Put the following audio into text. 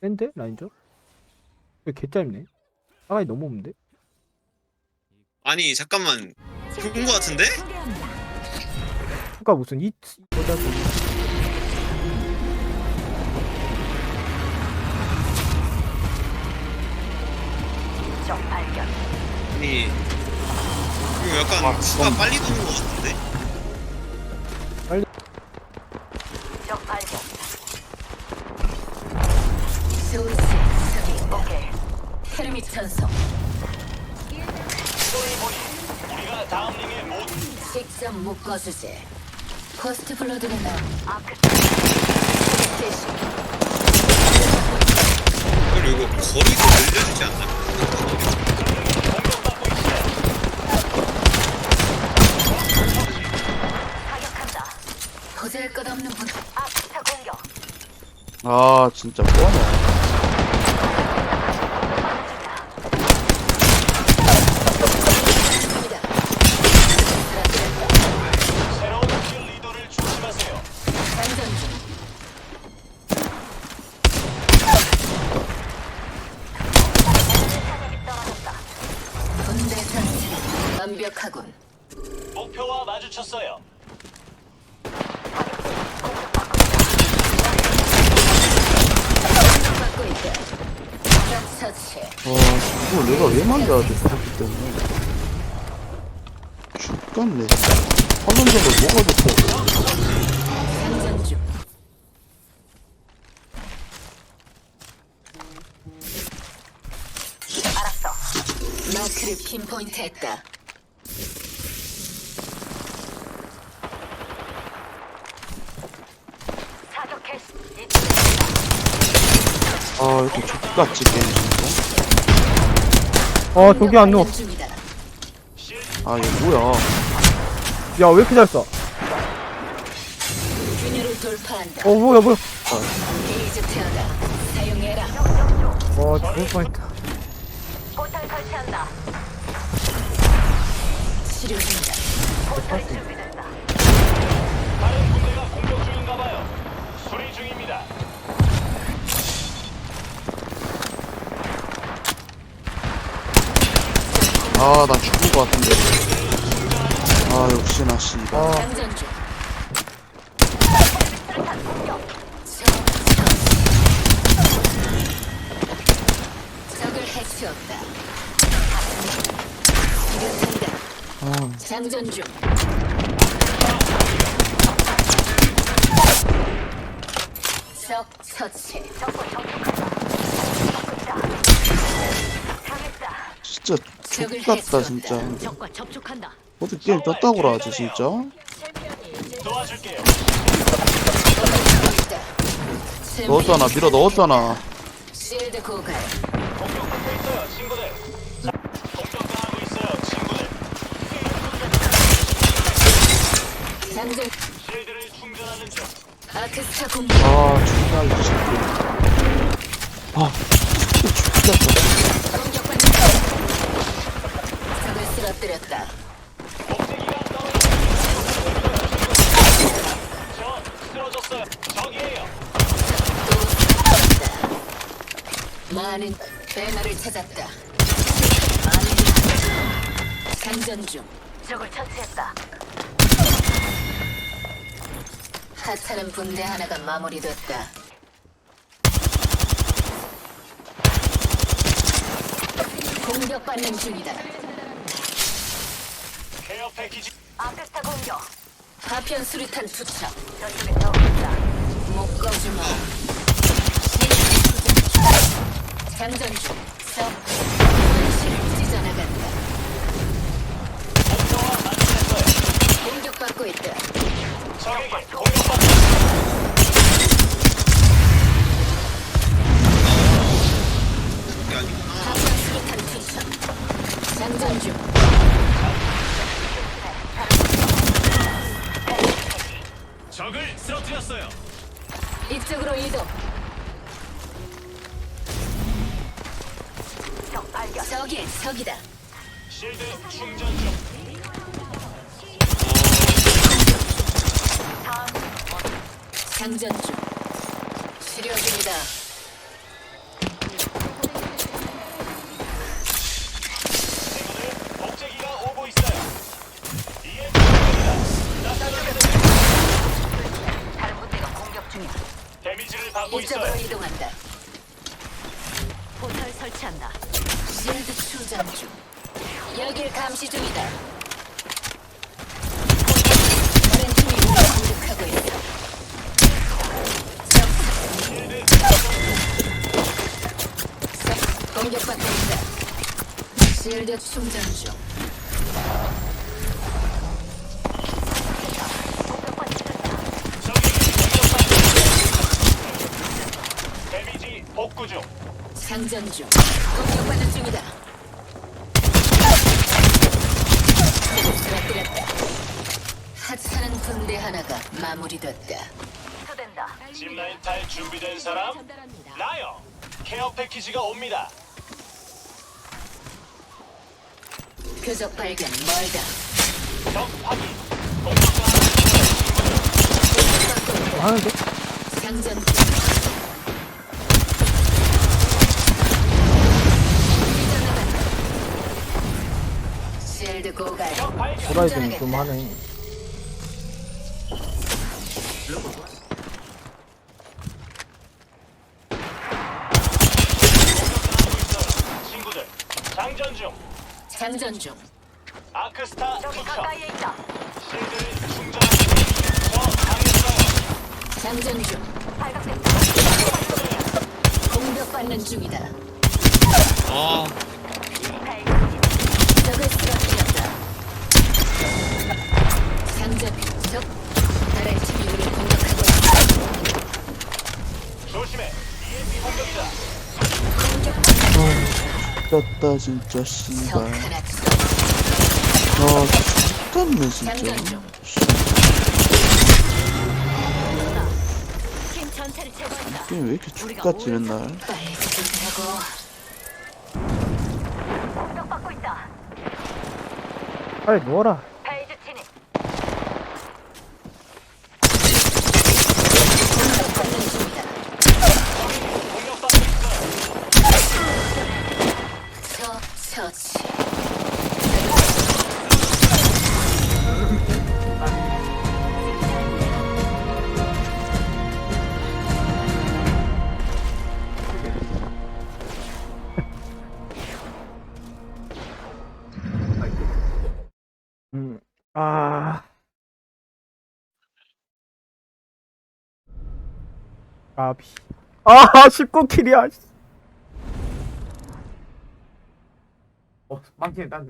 센데 라인저? 왜 개짧네? 사가이 너무 없는데? 아니 잠깐만 그런 거 같은데? 그니까 무슨 이 보다 좀 아니 이거 약간 아, 수가 그건- 빨리 도는 거 같은데? 테르미 전송. 우리가 다음 링에 못 직접 묶어주지. 포스트 블러드는 나. 대신 그리고 이거 거리도 늘려주지 않나? 보잘 것 없는 분. 아 진짜 뭐하냐 새로운 킬 리더를 조심하세요. 장전 중 군대 전체 완벽하군 목표와 마주쳤어요. 받고 있다 적 처치 와 이거 내가 왜 만들어야 돼? 그렇기 때문에. 죽겠네 화면적으로 뭐가 좋고 장전 중 알았어. 마크를 핀포인트했다. 아 이렇게 죽같이 게임 진짜 아 저기 안 넣어 공격 중이다. 아 이거 뭐야? 야 왜 이렇게 잘 써? 균열을 돌파한다 어 뭐야 뭐야. 사용해라 와 죽을 뻔했다. 치료 중이다. 군대가 공격 중인가 봐요. 수리 중입니다. 아 나 죽을 것 같은데. 아 역시나 씨발. 아. 장전 중 적을 해치웠다 치료 중이다 아, 장전 중 적 처치 진짜 해치웠다. 진짜. 어떻게 게임 떴다고 하지 진짜. 넣었잖아 밀어 넣었잖아. 아 존나 이 새끼 아 진짜 죽겠다 공격받는 적을 쓰러뜨렸다 목재기가 떨어졌어요. 저 쓰러졌어요. 적이에요. 많은 배너를 찾았다. 많은 장전 중. 적을 처치했다. 하찮은 분대 하나가 마무리됐다. 공격받는 중이다. 아크스타 공격. 파편 수류탄 투척. 저쪽에 더 있다. 묶어주마. 장전 중. 적. 실을 찢어나간다. 목표와. 공격받고 있다. 적에게 공격받고 저기 저기다. 실드 충전 중. 장전 중. 수력입니다. 이동한다. 포털 설치한다. 실드 충전 중. 여길 감시 중이다. 공격하고 있어. 적 공격받고 있다. 데미지 복구 중. 장전 중. 공격받는 중이다. 쓰러뜨렸다. 하찮은 군대 하나가 마무리됐다. 짚라인 탈 준비된 사람? 나요. 케어 패키지가 옵니다. 표적 발견 멀다. 적 확인. 공격받고 뭐 하는데? 장전 중. 호라이즌 좀 하네. 친구들. 장전 중. 장전 중. 아크스타 투척. 있다. 실드를 충전. 저 당했어요. 장전 중. 공격받는 중이다. 아 졌다 진짜 적 씨발. 아 X같네 진짜. 게임 왜 이렇게 X같지 맨날. 빨리 누워라. 음. 아. 까비. 아, 19킬이야. 어, 빵팀 딴